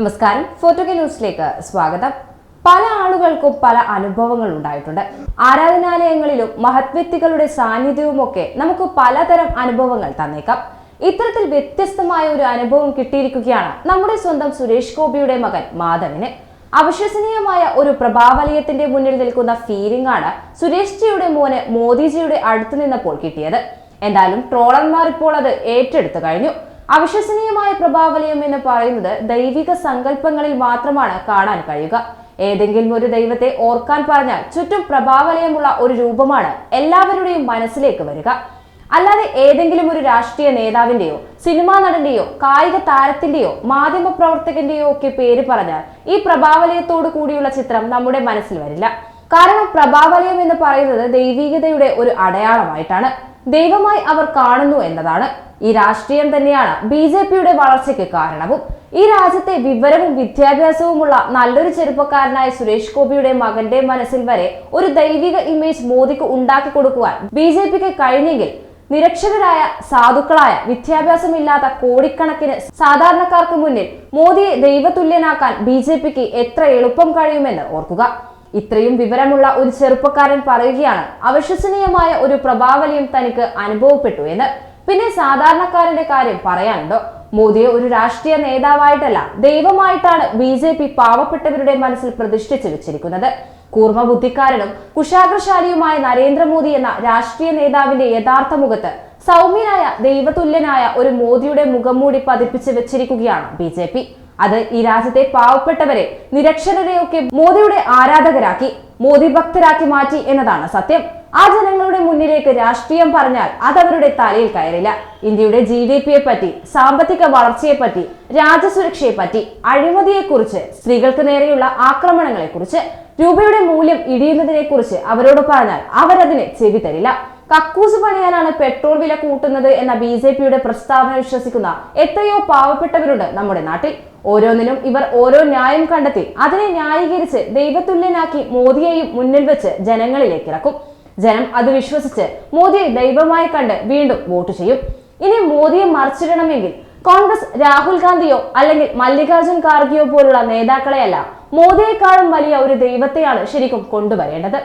നമസ്കാരം. ഫോട്ടോകെ ന്യൂസിലേക്ക് സ്വാഗതം. പല ആളുകൾക്കും പല അനുഭവങ്ങൾ ഉണ്ടായിട്ടുണ്ട്. ആരാധനാലയങ്ങളിലും മഹത്വ്യക്തികളുടെ സാന്നിധ്യവുമൊക്കെ നമുക്ക് പലതരം അനുഭവങ്ങൾ തന്നേക്കാം. ഇത്തരത്തിൽ വ്യത്യസ്തമായ ഒരു അനുഭവം കിട്ടിയിരിക്കുകയാണ് നമ്മുടെ സ്വന്തം സുരേഷ് ഗോപിയുടെ മകൻ മാധവന്. അവിശ്വസനീയമായ ഒരു പ്രഭാവലയത്തിന്റെ മുന്നിൽ നിൽക്കുന്ന ഫീലിംഗ് ആണ് സുരേഷ് ജിയുടെ മോന് മോദിജിയുടെ അടുത്ത് നിന്നപ്പോൾ കിട്ടിയത്. എന്തായാലും ട്രോളർമാർ ഇപ്പോൾ അത് ഏറ്റെടുത്തു കഴിഞ്ഞു. അവിശ്വസനീയമായ പ്രഭാവലയം എന്ന് പറയുന്നത് ദൈവിക സങ്കല്പങ്ങളിൽ മാത്രമാണ് കാണാൻ കഴിയുക. ഏതെങ്കിലും ഒരു ദൈവത്തെ ഓർക്കാൻ പറഞ്ഞാൽ ചുറ്റും പ്രഭാവലയമുള്ള ഒരു രൂപമാണ് എല്ലാവരുടെയും മനസ്സിലേക്ക് വരിക. അല്ലാതെ ഏതെങ്കിലും ഒരു രാഷ്ട്രീയ നേതാവിന്റെയോ സിനിമാ നടന്റെയോ കായിക താരത്തിന്റെയോ മാധ്യമ പ്രവർത്തകന്റെയോ ഒക്കെ പേര് പറഞ്ഞാൽ ഈ പ്രഭാവലയത്തോട് കൂടിയുള്ള ചിത്രം നമ്മുടെ മനസ്സിൽ വരില്ല. കാരണം പ്രഭാവലയം എന്ന് പറയുന്നത് ദൈവികതയുടെ ഒരു അടയാളമായിട്ടാണ്. ദൈവമായി അവർ കാണുന്നു എന്നതാണ്. ഈ രാഷ്ട്രീയം തന്നെയാണ് ബി ജെ പിയുടെ വളർച്ചയ്ക്ക് കാരണവും. ഈ രാജ്യത്തെ വിവരവും വിദ്യാഭ്യാസവുമുള്ള നല്ലൊരു ചെറുപ്പക്കാരനായ സുരേഷ് ഗോപിയുടെ മകന്റെ മനസ്സിൽ വരെ ഒരു ദൈവിക ഇമേജ് മോദിക്ക് ഉണ്ടാക്കി കൊടുക്കുവാൻ ബി ജെ പിക്ക് കഴിഞ്ഞെങ്കിൽ നിരക്ഷരരായ സാധുക്കളായ വിദ്യാഭ്യാസമില്ലാത്ത കോടിക്കണക്കിന് സാധാരണക്കാർക്ക് മുന്നിൽ മോദിയെ ദൈവതുല്യനാക്കാൻ ബി ജെ പിക്ക് എത്ര എളുപ്പം കഴിയുമെന്ന് ഓർക്കുക. ഇത്രയും വിവരമുള്ള ഒരു ചെറുപ്പക്കാരൻ പറയുകയാണ് അവിശ്വസനീയമായ ഒരു പ്രഭാവലിയും തനിക്ക് അനുഭവപ്പെട്ടു എന്ന്. പിന്നെ സാധാരണക്കാരന്റെ കാര്യം പറയാനുണ്ടോ? മോദിയെ ഒരു രാഷ്ട്രീയ നേതാവായിട്ടല്ല ദൈവമായിട്ടാണ് ബി ജെ പി പാവപ്പെട്ടവരുടെ മനസ്സിൽ പ്രതിഷ്ഠിച്ചു വെച്ചിരിക്കുന്നത്. കൂർമ്മ ബുദ്ധിക്കാരനും കുശാഗ്രശാലിയുമായ നരേന്ദ്രമോദി എന്ന രാഷ്ട്രീയ നേതാവിന്റെ യഥാർത്ഥ മുഖത്ത് സൗമ്യനായ ദൈവതുല്യനായ ഒരു മോദിയുടെ മുഖം മൂടി പതിപ്പിച്ച് വെച്ചിരിക്കുകയാണ് ബി അത് ഈ രാജ്യത്തെ പാവപ്പെട്ടവരെ നിരക്ഷരതയൊക്കെ മോദിയുടെ ആരാധകരാക്കി മോദി ഭക്തരാക്കി മാറ്റി എന്നതാണ് സത്യം. ആ ജനങ്ങളുടെ മുന്നിലേക്ക് രാഷ്ട്രീയം പറഞ്ഞാൽ അതവരുടെ തലയിൽ കയറില്ല. ഇന്ത്യയുടെ ജി ഡി പിയെ പറ്റി സാമ്പത്തിക വളർച്ചയെ പറ്റി രാജ്യസുരക്ഷയെ പറ്റി അഴിമതിയെ കുറിച്ച് സ്ത്രീകൾക്ക് നേരെയുള്ള ആക്രമണങ്ങളെ കുറിച്ച് രൂപയുടെ മൂല്യം ഇടിയുന്നതിനെ കുറിച്ച് അവരോട് പറഞ്ഞാൽ അവരതിനെ ചെവി തരില്ല കക്കൂസ് പണിയാനാണ് പെട്രോൾ വില കൂട്ടുന്നത് എന്ന ബി ജെ പിയുടെ പ്രസ്താവന വിശ്വസിക്കുന്ന എത്രയോ പാവപ്പെട്ടവരുണ്ട് നമ്മുടെ നാട്ടിൽ. ഓരോന്നിനും ഇവർ ഓരോ ന്യായം കണ്ടെത്തി അതിനെ ന്യായീകരിച്ച് ദൈവതുല്യനാക്കി മോദിയെയും മുന്നിൽ വെച്ച് ജനങ്ങളിലേക്ക് ഇറക്കും. ജനം അത് വിശ്വസിച്ച് മോദിയെ ദൈവമായി കണ്ട് വീണ്ടും വോട്ട് ചെയ്യും. ഇനി മോദിയെ മറിച്ചിടണമെങ്കിൽ കോൺഗ്രസ് രാഹുൽ ഗാന്ധിയോ അല്ലെങ്കിൽ മല്ലികാർജുൻ ഖാർഗെയോ പോലുള്ള നേതാക്കളെയല്ല മോദിയെക്കാളും വലിയ ഒരു ദൈവത്തെയാണ് ശരിക്കും കൊണ്ടുവരേണ്ടത്.